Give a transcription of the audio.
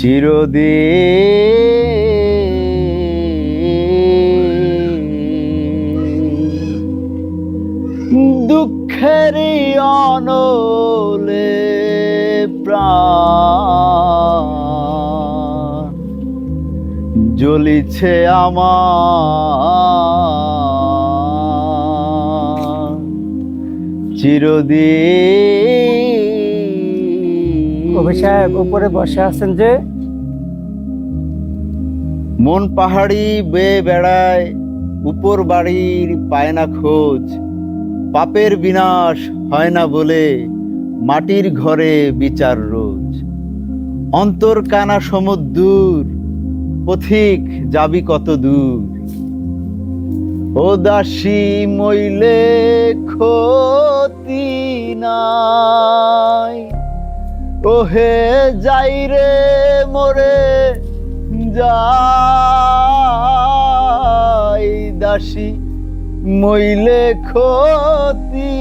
চিরদিন দুঃখের অনলে প্রাণ জ্বলিছে আমার। চিরদিন কবি সাহেব উপরে বসে আছেন যে, মন পাহাড়ি বেয়ে বেড়ায়, উপর বাড়ির পায় না খোঁজ। পাপের বিনাশ হয় না বলে মাটির ঘরে বিচার রোজ। অন্তর কানা সমুদ্র পথিক যাবি কত দূর। ও দাসী মইলে ক্ষতি নাই ওহে যাই রে মোরে যাই দাসী মইলে ক্ষতি